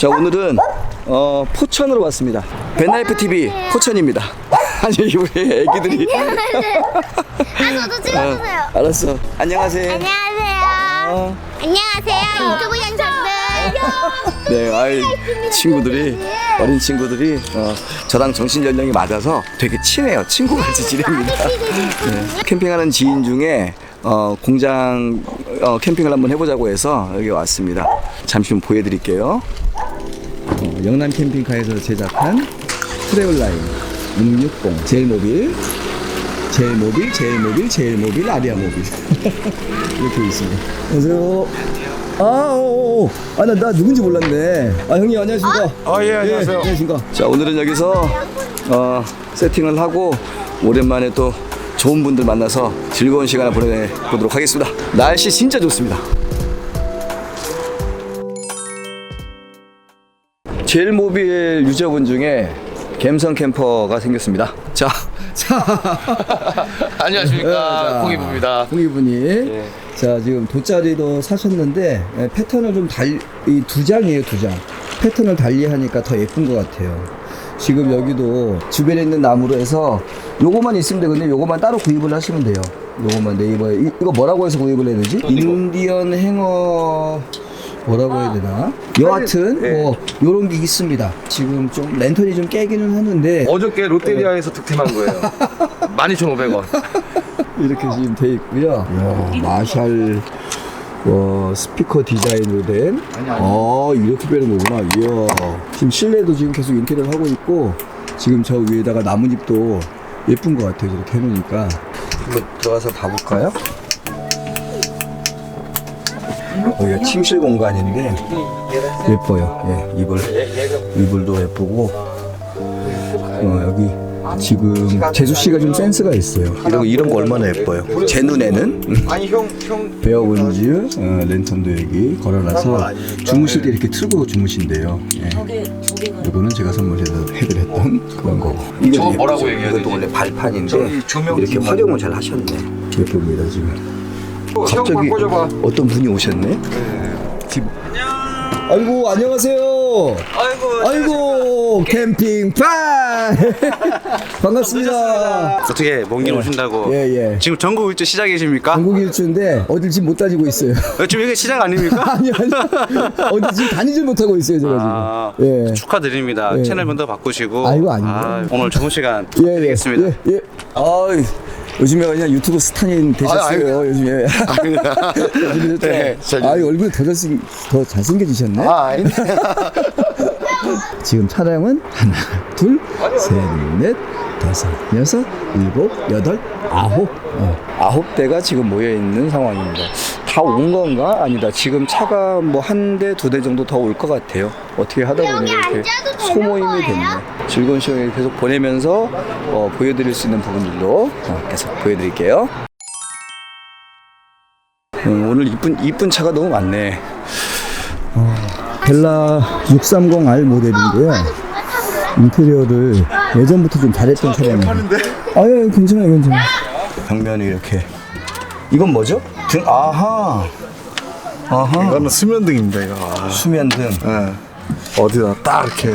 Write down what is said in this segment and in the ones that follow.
자 오늘은 어, 포천으로 왔습니다. 벤나이프 TV 포천입니다. 아니 우리 애기들이 아, 저도 찍어주세요. 어, 알았어. 안녕하세요. 안녕하세요. 어, 안녕하세요. 유튜브 영상들. 네, 아이 친구들이 어린 친구들이 어, 저랑 정신 연령이 맞아서 되게 친해요. 친구같이 지냅니다. 네, 캠핑하는 지인 중에 어, 공장 어, 캠핑을 한번 해보자고 해서 여기 왔습니다. 잠시 좀 보여드릴게요. 어, 영남 캠핑카에서 제작한 트래블라인 660 제일모빌 제일모빌 제일모빌 제일모빌 아리아모빌 이렇게 있습니다. 안녕하세요. 아, 오, 오. 아, 나, 나 누군지 몰랐네. 아, 형님, 안녕하십니까? 아, 예, 안녕하세요. 안녕하십니까? 자, 오늘은 여기서, 어, 세팅을 하고, 오랜만에 또 좋은 분들 만나서 즐거운 시간을 보내보도록 하겠습니다. 날씨 진짜 좋습니다. 제일 모빌 유저분 중에 갬성 캠퍼가 생겼습니다. 자, 자. 안녕하십니까 콩이부입니다. 홍이분이 자 지금 돗자리도 사셨는데 예, 패턴을 좀 달리 이두 장이에요 두 장. 패턴을 달리 하니까 더 예쁜 것 같아요. 지금 여기도 주변에 있는 나무로 해서 요거만 있으면 되거든요. 요거만 따로 구입을 하시면 돼요. 요거만 네이버에 이, 이거 뭐라고 해서 구입을 해야 되지? 인디언 행어 뭐라고 해야 되나? 여하튼 뭐 요런 게 있습니다. 지금 좀 랜턴이 좀 깨기는 하는데 어저께 롯데리아에서 득템한 거예요. 12,500원. 이렇게 지금 돼 있고요. 이야, 마샬 어, 스피커 디자인으로 된. 어, 이렇게 빼는 거구나. 이야. 지금 실내도 지금 계속 인테리어를 하고 있고, 지금 저 위에다가 나뭇잎도 예쁜 것 같아요. 이렇게 해놓으니까. 한번 들어가서 봐볼까요? 여기가 침실 공간인데, 예뻐요. 예, 이불. 이불도 예쁘고, 어, 여기 지금 재수 씨가 좀 센스가 있어요. 이런 이런 거 얼마나 예뻐요. 제 눈에는 아니 형 형. 베어본즈 어, 랜턴도 여기 걸어놔서 주무실 때 이렇게 틀고 주무신대요. 예. 이거는 제가 선물해드렸던 그런 거고. 이거 뭐라고 얘기해야 이것도? 원래 발판인데 이렇게 좀 활용을 잘 하셨네. 예쁩니다 지금. 형 갑자기 바꿔줘봐. 어떤 분이 오셨네. 집. 아이고 안녕하세요. 아이고. 아이고 캠핑판 반갑습니다. 어떻게 먼 길 오신다고? 예 예. 지금 전국 일주 시작이십니까? 전국 일주인데 어딜 지금 못 다니고 있어요. 어, 지금 이게 시작 아닙니까? 아니 아니 어디 지금 다니질 못하고 있어요 제가 아, 지금. 예. 축하드립니다. 예. 채널 먼저 바꾸시고. 아이고, 아닙니다. 오늘 좋은 시간 예, 예, 되겠습니다. 예, 예. 아, 요즘에 그냥 유튜브 스타님 되셨어요. 요즘에. 요즘에 또, 네, 잘- 아, 얼굴 더 잘생 더 잘생겨지셨네. 아 아닌데. 지금 차량은 하나, 둘, 셋, 넷, 다섯, 여섯, 일곱, 여덟, 아홉. 어, 아홉 대가 지금 모여 있는 상황입니다. 다 온 건가? 아니다. 지금 차가 뭐 한 대, 두 대 정도 더 올 것 같아요. 어떻게 하다 보니 이렇게 소모임이 됐네. 즐거운 시간을 계속 보내면서 어, 보여드릴 수 있는 부분들로 어, 계속 보여드릴게요. 음, 오늘 이쁜 이쁜 차가 너무 많네. 어, 벨라 630R 모델인데요. 인테리어를 예전부터 좀 잘했던 차량이에요. 아, 예, 괜찮아요, 괜찮아요. 벽면이 이렇게. 이건 뭐죠? 등, 아하. 아하. 이거는 수면등입니다 이거. 아, 수면등. 예. 어디다 딱 이렇게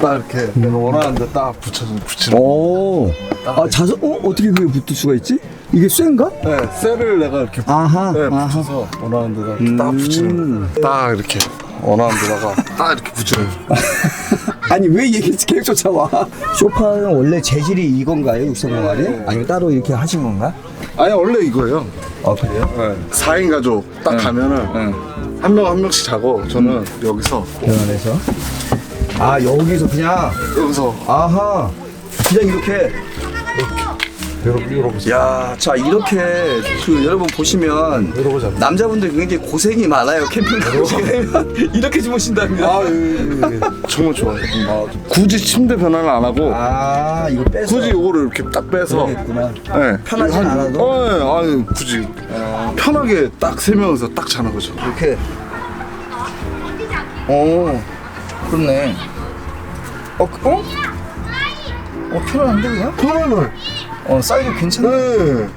딱 이렇게 내가 원하는 데딱 붙여서 붙이는. 거. 오. 아, 자석, 어? 어떻게 그게 붙을 수가 있지? 이게 쇠인가? 네, 셀을 내가 이렇게 아하. 네, 아하. 붙여서 원하는 데다 딱 붙이는 거. 딱 이렇게 원하는 데다가 딱 이렇게 붙이는 거. 아니 왜 얘기 계속 쫓아와? 소파는 원래 재질이 이건가요? 630R이? 아니면 따로 이렇게 하신 건가? 아니 원래 이거예요. 아 그래요? 네. 4인 가족 딱 가면은 한 명 한 명씩 자고 저는 여기서 병원에서 아 여기서 그냥 여기서 아하 그냥 이렇게 야, 자 이렇게 그 여러분 보시면. 남자분들 굉장히 고생이 많아요 캠핑 가시면 이렇게 주무신답니다. 아, 예, 예, 예. 정말 좋아요. 아, 굳이 침대 변화는 안 하고 아 이거 빼서 굳이 이거를 이렇게 딱 빼서 그러겠구나. 네. 편하진 한- 않아도? 어, 예, 아니 굳이 편하게 딱 세 명이서 딱 자는 거죠. 이렇게. 어, 그렇네. 어, 그- 어? 어, 편안한데 그냥? 편안을. 어, 사이즈 괜찮네. 네.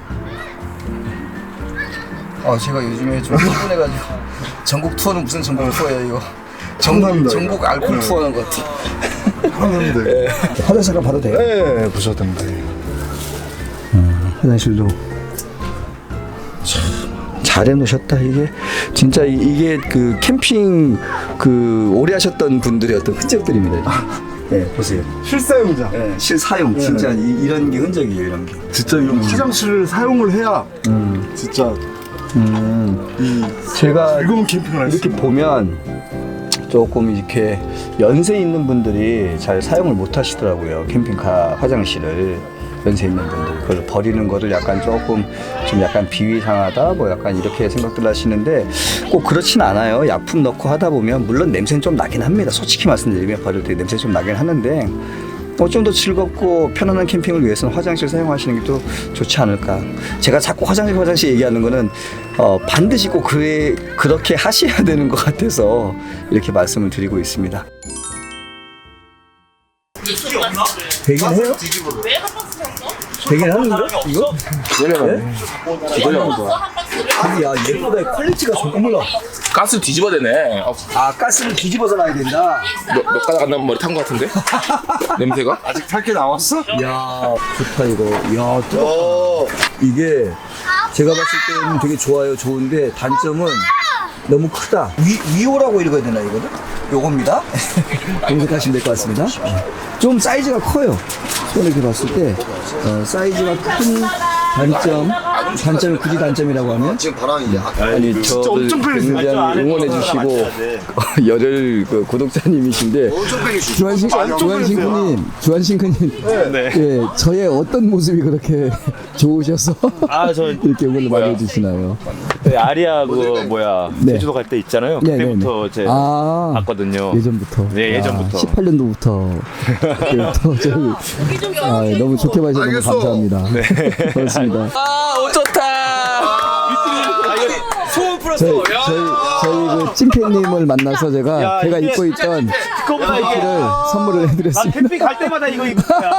아, 제가 요즘에 좀 피곤해가지고 전국 투어는 무슨 전국 투어예요 이거. 정답입니다. 전국 알코올 투어하는 것 같아. 하는데. 화장실 가봐도 돼요? 네, 보셔도 됩니다. 화장실도 참 잘해 놓으셨다 이게 진짜 이- 이게 그 캠핑 그 오래 하셨던 분들의 어떤 흔적들입니다. 네 보세요. 실사용자. 네, 실사용 진짜 이, 런게 흔적이에요 이런 게. 진짜 이 화장실을 사용을 해야 진짜 제가 즐거운 캠핑을 할 수 이렇게 있는 보면 조금 이렇게 연세 있는 분들이 잘 사용을 못 하시더라고요. 캠핑카 화장실을 연세 있는 분들 그걸 버리는 거를 약간 조금 좀 약간 비위상하다 뭐 약간 이렇게 생각들 하시는데 꼭 그렇진 않아요. 약품 넣고 하다 보면 물론 냄새는 좀 나긴 합니다. 솔직히 말씀드리면 버릴 때 냄새 좀 나긴 하는데 어, 좀 더 즐겁고 편안한 캠핑을 위해서는 화장실 사용하시는 게 또 좋지 않을까. 제가 자꾸 화장실 화장실 얘기하는 거는 어, 반드시 꼭 그래, 그렇게 하셔야 되는 것 같아서 이렇게 말씀을 드리고 있습니다. 되긴 해요? 되긴 하는데 이거? 네? 기다려. 야 얘보다 퀄리티가 조금 올라. 가스 뒤집어 대네. 어, 아 가스를 뒤집어서 놔야 된다. 몇, 몇 가닥 안 나면 머리 탄 것 같은데? 냄새가? 아직 탈게 나왔어? 야 좋다 이거. 야 뜨겁다. 이게 제가 봤을 때는 되게 좋아요. 좋은데 단점은 너무 크다. 위 위오라고 읽어야 되나 이거는? 요겁니다. 검색하시면 될 것 같습니다. 좀 사이즈가 커요. 손에 이렇게 봤을 때 어, 사이즈가 큰 단점. 단점이 굳이 단점이라고 하면 지금 바람이 아니 저를 엄청 팬이세요. 굉장히 응원해 주시고 열혈 그 구독자님이신데 주한신 주한신구님 주한신구님 예 저의 어떤 모습이 그렇게 좋으셔서 아, 저 이렇게 응원을 많이 해주시나요? 그 아리아 그 뭐야 네. 제주도 갈 때 있잖아요. 네, 그때부터 네, 네. 제아 봤거든요. 예전부터 네, 예전부터. 18년도부터 또 저희 아, 너무 좋게 봐주셔서 너무 알겠어. 감사합니다. 네. 그렇습니다. 아, 옷 좋다. 소원 풀었어. 저희 저희 저희 그 찐팬님을 만나서 제가 야, 제가 이게 입고 있던 그거보다 이게 바지를 선물을 난 해드렸습니다. 캠핑 갈 때마다 이거 입을 거야.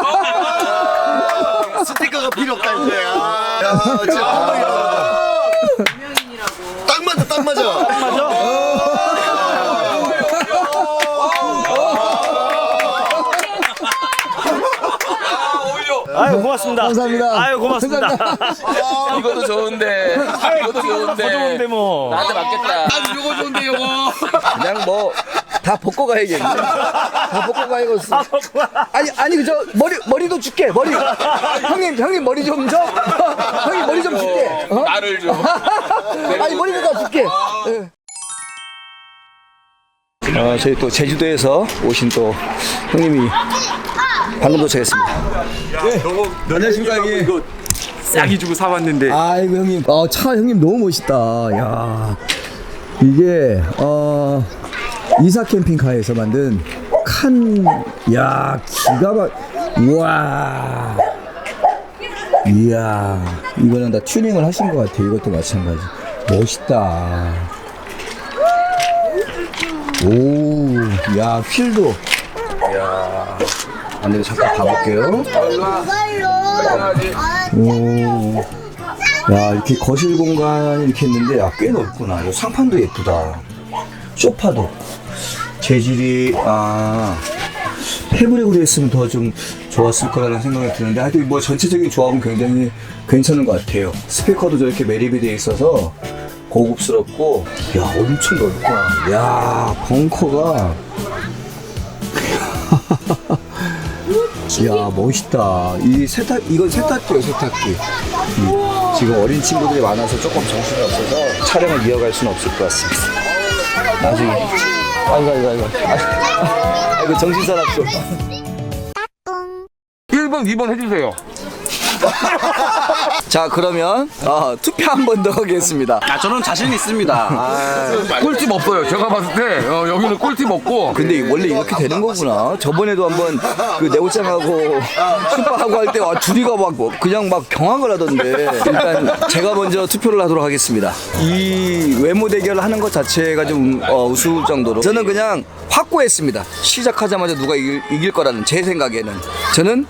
스티커가 필요 없다 이제. 야, 진짜 딱 맞아, 딱 맞아. 아유 고맙습니다. 감사합니다. 아유 고맙습니다. 이것도 좋은데. 이것도 좋은데. 좋은데 뭐. 나한테 맞겠다. 난 이거 좋은데, 이거. 그냥 뭐 다 벗고 가야겠네. 다 벗고 가야겠어. 아니 아니 그저 머리 머리도 줄게 머리. 형님 형님 머리 좀 줘. 형님 머리 좀 줄게. 어? 나를 줘. 아니 머리도 다 줄게. 예. 어, 저희 또 제주도에서 오신 또 형님이 방금 도착했습니다. 네. 안녕하십니까 형님. 싸게 주고 사왔는데 아이고 형님, 어, 차 형님 너무 멋있다. 야, 이게 어 이사 캠핑카에서 만든 칸, 야 기가 막, 우와, 이야, 이거는 다 튜닝을 하신 것 같아. 이것도 마찬가지. 멋있다. 오, 야 휠도, 야, 안 되면 잠깐 봐볼게요. 오. 야, 이렇게 거실 공간 이렇게 했는데, 야, 꽤 넓구나. 이 상판도 예쁘다. 소파도. 재질이, 아, 패브릭으로 했으면 더 좀 좋았을 거라는 생각이 드는데, 하여튼 뭐 전체적인 조합은 굉장히 괜찮은 것 같아요. 스피커도 저렇게 매립이 돼 있어서 고급스럽고, 야, 엄청 넓구나. 야, 벙커가. 야 멋있다. 이 세탁 이건 세탁기예요 세탁기. 음, 지금 어린 친구들이 많아서 조금 정신이 없어서 촬영을 이어갈 수는 없을 것 같습니다. 나중에. 아이고 아이고 아이고. 아이고, 정신 사납죠. 1번, 2번 해주세요. 자 그러면 어, 투표 한 번 더 하겠습니다. 아 저는 자신 있습니다. 아, 꿀팁 없어요. 제가 봤을 때 어, 여기는 꿀팁 없고. 근데 원래 이렇게 되는 거구나. 저번에도 한번 그 내옷장하고 슈퍼하고 할 때 와, 둘이가 막 뭐 그냥 막 경악을 하던데. 일단 제가 먼저 투표를 하도록 하겠습니다. 이 외모 대결을 하는 것 자체가 좀 어, 우스울 정도로 저는 그냥 확고했습니다. 시작하자마자 누가 이길, 이길 거라는 제 생각에는 저는